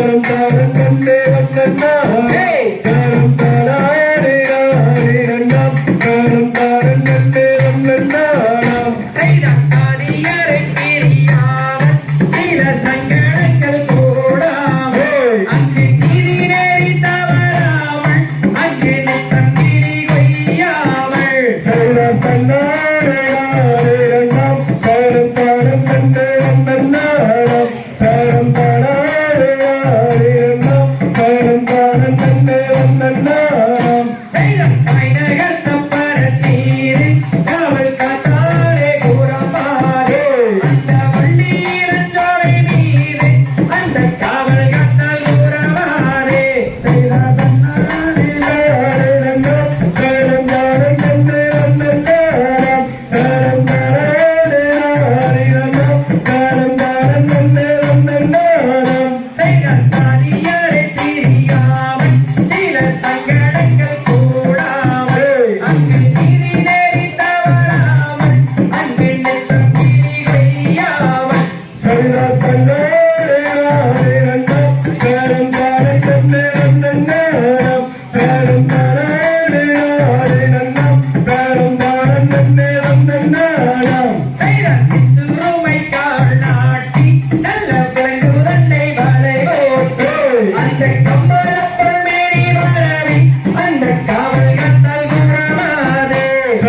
Thank. கைநகத்தப்பர தீரை காவல் காத்தாரே கூறப்பாரே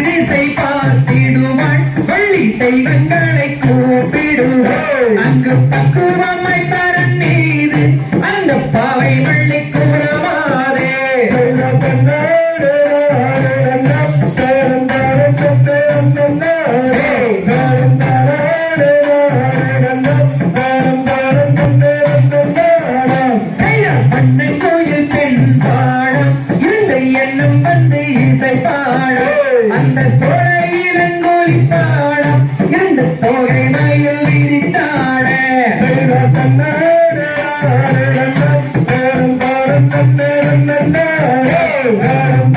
திசை பார்த்திடுவாள் வள்ளி தெய்வங்களை கூப்பிடுவாள் அங்கு பக்குவமை தரன் மீது அந்த பாவை வள்ளி கூறவாதே. அந்த சோழை இரங்கோலித்தாடம். எந்த தோகை நாயில் விரித்தாட தன்னேரம் தன்னேரம் தன்னேரம் தன்னேரம்